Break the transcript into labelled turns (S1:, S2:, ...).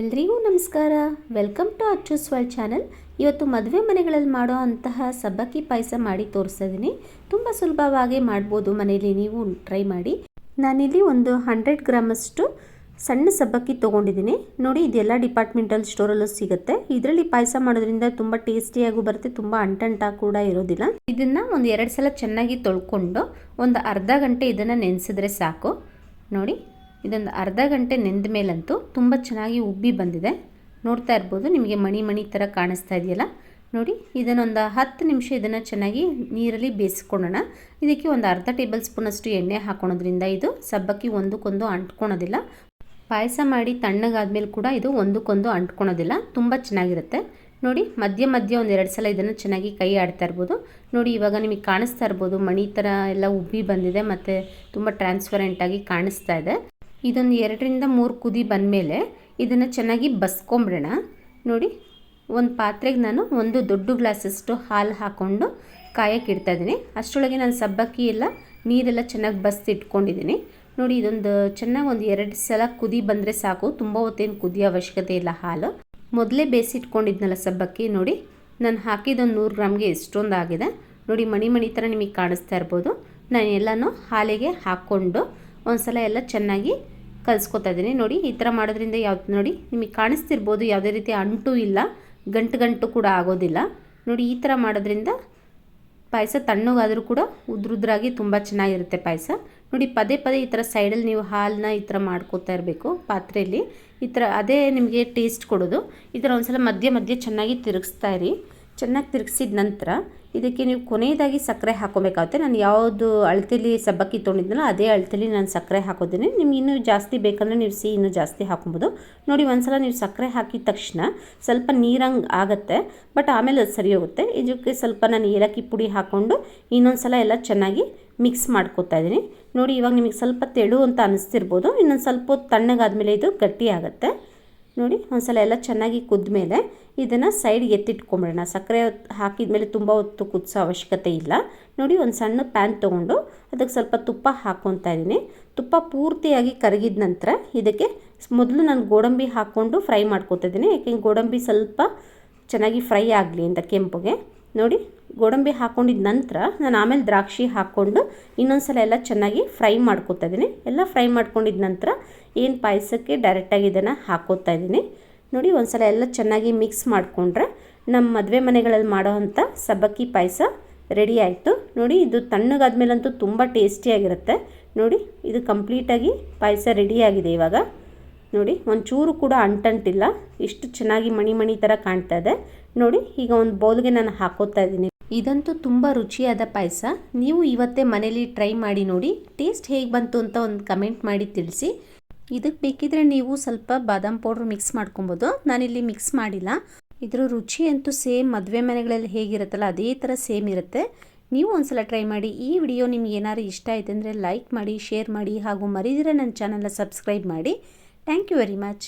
S1: ಎಲ್ರಿಗೂ ನಮಸ್ಕಾರ. Welcome to Acchu's world channel. ಇವತ್ತು ಮದುವೆ ಮನೆಗಳಲ್ಲಿ ಮಾಡೋ ಅಂತಹ ಸಬ್ಬಕ್ಕಿ ಪಾಯಸ ಮಾಡಿ ತೋರಿಸ್ತಾ ಇದ್ದೀನಿ ತುಂಬ ಸುಲಭವಾಗಿ ಮಾಡ್ಬೋದು ಮನೆಯಲ್ಲಿ ನೀವು ಟ್ರೈ ಮಾಡಿ. ನಾನಿಲ್ಲಿ ಒಂದು ಹಂಡ್ರೆಡ್ ಗ್ರಾಮಷ್ಟು ಸಣ್ಣ ಸಬ್ಬಕ್ಕಿ ತೊಗೊಂಡಿದ್ದೀನಿ. ನೋಡಿ, ಇದೆಲ್ಲ ಡಿಪಾರ್ಟ್ಮೆಂಟಲ್ ಸ್ಟೋರಲ್ಲೂ ಸಿಗುತ್ತೆ. ಇದರಲ್ಲಿ ಪಾಯಸ ಮಾಡೋದ್ರಿಂದ ತುಂಬ ಟೇಸ್ಟಿಯಾಗೂ ಬರುತ್ತೆ, ತುಂಬ ಅಂಟಂಟ ಕೂಡ ಇರೋದಿಲ್ಲ. ಇದನ್ನು ಒಂದು ಎರಡು ಸಲ ಚೆನ್ನಾಗಿ ತೊಳ್ಕೊಂಡು ಒಂದು ಅರ್ಧ ಗಂಟೆ ಇದನ್ನು ನೆನೆಸಿದ್ರೆ ಸಾಕು. ನೋಡಿ. ಇದೊಂದು ಅರ್ಧ ಗಂಟೆ ನೆಂದ ಮೇಲಂತೂ ತುಂಬ ಚೆನ್ನಾಗಿ ಉಬ್ಬಿ ಬಂದಿದೆ. ನೋಡ್ತಾ ಇರ್ಬೋದು, ನಿಮಗೆ ಮಣಿ ಮಣಿ ಥರ ಕಾಣಿಸ್ತಾ ಇದೆಯಲ್ಲ? ನೋಡಿ, ಇದನ್ನೊಂದು ಹತ್ತು ನಿಮಿಷ ಇದನ್ನು ಚೆನ್ನಾಗಿ ನೀರಲ್ಲಿ ಬೇಯಿಸ್ಕೊಳ್ಳೋಣ. ಇದಕ್ಕೆ ಒಂದು ಅರ್ಧ ಟೇಬಲ್ ಸ್ಪೂನಷ್ಟು ಎಣ್ಣೆ ಹಾಕೊಳೋದ್ರಿಂದ ಇದು ಸಬ್ಬಕ್ಕಿ ಒಂದಕ್ಕೊಂದು ಅಂಟ್ಕೊಳೋದಿಲ್ಲ. ಪಾಯಸ ಮಾಡಿ ತಣ್ಣಗಾದ್ಮೇಲೆ ಕೂಡ ಇದು ಒಂದಕ್ಕೊಂದು ಅಂಟ್ಕೊಳೋದಿಲ್ಲ. ತುಂಬ ಚೆನ್ನಾಗಿರುತ್ತೆ. ನೋಡಿ, ಮಧ್ಯ ಮಧ್ಯ ಒಂದು ಎರಡು ಸಲ ಇದನ್ನು ಚೆನ್ನಾಗಿ ಕೈ ಆಡ್ತಾ ಇರ್ಬೋದು. ನೋಡಿ, ಇವಾಗ ನಿಮಗೆ ಕಾಣಿಸ್ತಾ ಇರ್ಬೋದು, ಮಣಿ ಥರ ಎಲ್ಲ ಉಬ್ಬಿ ಬಂದಿದೆ ಮತ್ತು ತುಂಬ ಟ್ರಾನ್ಸ್ಪರೆಂಟಾಗಿ ಕಾಣಿಸ್ತಾ ಇದೆ. ಇದೊಂದು ಎರಡರಿಂದ ಮೂರು ಕುದಿ ಬಂದಮೇಲೆ ಇದನ್ನು ಚೆನ್ನಾಗಿ ಬಸ್ಕೊಂಬಿಡೋಣ. ನೋಡಿ, ಒಂದು ಪಾತ್ರೆಗೆ ನಾನು ಒಂದು ದೊಡ್ಡ ಗ್ಲಾಸಷ್ಟು ಹಾಲು ಹಾಕ್ಕೊಂಡು ಕಾಯಕ್ಕೆ ಇಡ್ತಾ ಇದ್ದೀನಿ. ಅಷ್ಟರೊಳಗೆ ನಾನು ಸಬ್ಬಕ್ಕಿ ಎಲ್ಲ, ನೀರೆಲ್ಲ ಚೆನ್ನಾಗಿ ಬಸ್ದಿಟ್ಕೊಂಡಿದ್ದೀನಿ ನೋಡಿ, ಇದೊಂದು ಚೆನ್ನಾಗಿ ಒಂದು ಎರಡು ಸಲ ಕುದಿ ಬಂದರೆ ಸಾಕು. ತುಂಬ ಹೊತ್ತೇನು ಕುದಿಯೋ ಅವಶ್ಯಕತೆ ಇಲ್ಲ ಹಾಲು. ಮೊದಲೇ ಬೇಯಿಸಿಟ್ಕೊಂಡಿದ್ನಲ್ಲ ಸಬ್ಬಕ್ಕಿ, ನೋಡಿ, ನಾನು ಹಾಕಿದ್ದೊಂದು ನೂರು ಗ್ರಾಮ್ಗೆ ಎಷ್ಟೊಂದು ಆಗಿದೆ. ನೋಡಿ, ಮಣಿ ಮಣಿ ಥರ ನಿಮಗೆ ಕಾಣಿಸ್ತಾ ಇರ್ಬೋದು. ನಾನು ಎಲ್ಲನೂ ಹಾಲಿಗೆ ಹಾಕ್ಕೊಂಡು ಒಂದು ಸಲ ಎಲ್ಲ ಚೆನ್ನಾಗಿ ಕಲಿಸ್ಕೊತಾ ಇದ್ದೀನಿ. ನೋಡಿ, ಈ ಥರ ಮಾಡೋದ್ರಿಂದ ಯಾವ್ದು ನೋಡಿ, ನಿಮಗೆ ಕಾಣಿಸ್ತಿರ್ಬೋದು, ಯಾವುದೇ ರೀತಿ ಅಂಟು ಇಲ್ಲ, ಗಂಟು ಗಂಟು ಕೂಡ ಆಗೋದಿಲ್ಲ. ನೋಡಿ, ಈ ಥರ ಮಾಡೋದ್ರಿಂದ ಪಾಯಸ ತಣ್ಣಗಾದರೂ ಕೂಡ ಉದ್ರುದ್ರಾಗಿ ತುಂಬ ಚೆನ್ನಾಗಿರುತ್ತೆ ಪಾಯಸ. ನೋಡಿ, ಪದೇ ಪದೇ ಈ ಥರ ಸೈಡಲ್ಲಿ ನೀವು ಹಾಲನ್ನ ಈ ಥರ ಮಾಡ್ಕೋತಾ ಇರಬೇಕು, ಪಾತ್ರೆಯಲ್ಲಿ. ಈ ಥರ ಅದೇ ನಿಮಗೆ ಟೇಸ್ಟ್ ಕೊಡೋದು. ಈ ಥರ ಒಂದ್ಸಲ ಮಧ್ಯೆ ಮಧ್ಯೆ ಚೆನ್ನಾಗಿ ತಿರುಗಿಸ್ತಾ ಇರಿ. ಚೆನ್ನಾಗಿ ತಿರುಗಿಸಿದ ನಂತರ ಇದಕ್ಕೆ ನೀವು ಕೊನೆಯದಾಗಿ ಸಕ್ಕರೆ ಹಾಕೋಬೇಕಾಗುತ್ತೆ. ನಾನು ಯಾವುದು ಅಳತೆಲಿ ಸಬ್ಬಕ್ಕಿ ತೊಗೊಂಡಿದ್ನಲ್ಲ ಅದೇ ಅಳತೆಲಿ ನಾನು ಸಕ್ಕರೆ ಹಾಕೋತೀನಿ. ನಿಮ್ಗೆ ಇನ್ನೂ ಜಾಸ್ತಿ ಬೇಕಂದರೆ ನೀವು ಸಿಹಿ ಇನ್ನೂ ಜಾಸ್ತಿ ಹಾಕೊಬೋದು ನೋಡಿ, ಒಂದ್ಸಲ ನೀವು ಸಕ್ಕರೆ ಹಾಕಿದ ತಕ್ಷಣ ಸ್ವಲ್ಪ ನೀರಂಗೆ ಆಗುತ್ತೆ, ಬಟ್ ಆಮೇಲೆ ಅದು ಸರಿ ಹೋಗುತ್ತೆ. ಇದಕ್ಕೆ ಸ್ವಲ್ಪ ನಾನು ಏಲಕ್ಕಿ ಪುಡಿ ಹಾಕ್ಕೊಂಡು ಇನ್ನೊಂದು ಸಲ ಎಲ್ಲ ಚೆನ್ನಾಗಿ ಮಿಕ್ಸ್ ಮಾಡ್ಕೊತಾ ಇದ್ದೀನಿ. ನೋಡಿ, ಇವಾಗ ನಿಮಗೆ ಸ್ವಲ್ಪ ತೆಳು ಅಂತ ಅನಿಸ್ತಿರ್ಬೋದು. ಇನ್ನೊಂದು ಸ್ವಲ್ಪ ಹೊತ್ತು ತಣ್ಣಗಾದ್ಮೇಲೆ ಇದು ಗಟ್ಟಿ ಆಗುತ್ತೆ. ನೋಡಿ, ಒಂದ್ಸಲ ಎಲ್ಲ ಚೆನ್ನಾಗಿ ಕುದ್ಮೇಲೆ ಇದನ್ನು ಸೈಡ್ಗೆ ಎತ್ತಿಟ್ಕೊಂಬಿಡೋಣ. ಸಕ್ಕರೆ ಹಾಕಿದ ಮೇಲೆ ತುಂಬ ಹೊತ್ತು ಕುದಿಸೋ ಅವಶ್ಯಕತೆ ಇಲ್ಲ. ನೋಡಿ, ಒಂದು ಸಣ್ಣ ಪ್ಯಾನ್ ತೊಗೊಂಡು ಅದಕ್ಕೆ ಸ್ವಲ್ಪ ತುಪ್ಪ ಹಾಕ್ಕೊತಾ ಇದ್ದೀನಿ ತುಪ್ಪ ಪೂರ್ತಿಯಾಗಿ ಕರಗಿದ ನಂತರ ಇದಕ್ಕೆ ಮೊದಲು ನಾನು ಗೋಡಂಬಿ ಹಾಕ್ಕೊಂಡು ಫ್ರೈ ಮಾಡ್ಕೊತಾ ಇದ್ದೀನಿ ಗೋಡಂಬಿ ಸ್ವಲ್ಪ ಚೆನ್ನಾಗಿ ಫ್ರೈ ಆಗಲಿ ಅಂತ ಕೆಂಪುಗೆ. ನೋಡಿ ಗೋಡಂಬಿ ಹಾಕ್ಕೊಂಡಿದ್ದ ನಂತರ ನಾನು ಆಮೇಲೆ ದ್ರಾಕ್ಷಿ ಹಾಕ್ಕೊಂಡು ಇನ್ನೊಂದು ಸಲ ಎಲ್ಲ ಚೆನ್ನಾಗಿ ಫ್ರೈ ಮಾಡ್ಕೋತಾ ಇದ್ದೀನಿ ಎಲ್ಲ ಫ್ರೈ ಮಾಡ್ಕೊಂಡಿದ ನಂತರ ಏನು ಪಾಯಸಕ್ಕೆ ಡೈರೆಕ್ಟಾಗಿ ಇದನ್ನು ಹಾಕೋತಾ ಇದ್ದೀನಿ ನೋಡಿ ಒಂದು ಸಲ ಎಲ್ಲ ಚೆನ್ನಾಗಿ ಮಿಕ್ಸ್ ಮಾಡಿಕೊಂಡ್ರೆ ನಮ್ಮ ಮದುವೆ ಮನೆಗಳಲ್ಲಿ ಮಾಡೋ ಅಂಥ ಸಬ್ಬಕ್ಕಿ ಪಾಯಸ ರೆಡಿ ಆಯಿತು. ನೋಡಿ, ಇದು ತಣ್ಣಗಾದ್ಮೇಲಂತೂ ತುಂಬ ಟೇಸ್ಟಿಯಾಗಿರುತ್ತೆ ನೋಡಿ, ಇದು ಕಂಪ್ಲೀಟಾಗಿ ಪಾಯಸ ರೆಡಿಯಾಗಿದೆ ಇವಾಗ. ನೋಡಿ, ಒಂಚೂರು ಕೂಡ ಅಂಟಂಟಿಲ್ಲ. ಇಷ್ಟು ಚೆನ್ನಾಗಿ ಮಣಿ ಮಣಿ ಥರ ಕಾಣ್ತಾ ಇದೆ. ನೋಡಿ, ಈಗ ಒಂದು ಬೌಲ್ಗೆ ನಾನು ಹಾಕೋತಾ ಇದ್ದೀನಿ ಇದಂತೂ ತುಂಬ ರುಚಿಯಾದ ಪಾಯಸ. ನೀವು ಇವತ್ತೇ ಮನೇಲಿ ಟ್ರೈ ಮಾಡಿ ನೋಡಿ. ಟೇಸ್ಟ್ ಹೇಗೆ ಬಂತು ಅಂತ ಒಂದು ಕಮೆಂಟ್ ಮಾಡಿ ತಿಳಿಸಿ. ಇದಕ್ಕೆ ಬೇಕಿದ್ರೆ ನೀವು ಸ್ವಲ್ಪ ಬಾದಾಮ್ ಪೌಡ್ರ್ ಮಿಕ್ಸ್ ಮಾಡ್ಕೊಬೋದು. ನಾನಿಲ್ಲಿ ಮಿಕ್ಸ್ ಮಾಡಿಲ್ಲ. ಇದರ ರುಚಿ ಅಂತೂ ಸೇಮ್ ಮದುವೆ ಮನೆಗಳಲ್ಲಿ ಹೇಗಿರುತ್ತಲ್ಲ ಅದೇ ಥರ ಸೇಮ್ ಇರುತ್ತೆ. ನೀವು ಒಂದ್ಸಲ ಟ್ರೈ ಮಾಡಿ. ಈ ವಿಡಿಯೋ ನಿಮ್ಗೆ ಏನಾದ್ರು ಇಷ್ಟ ಆಯ್ತು ಅಂದರೆ ಲೈಕ್ ಮಾಡಿ, ಶೇರ್ ಮಾಡಿ ಹಾಗೂ ಮರಿದಿರ ನನ್ನ ಚಾನಲ್ನ ಸಬ್ಸ್ಕ್ರೈಬ್ ಮಾಡಿ. Thank you very much.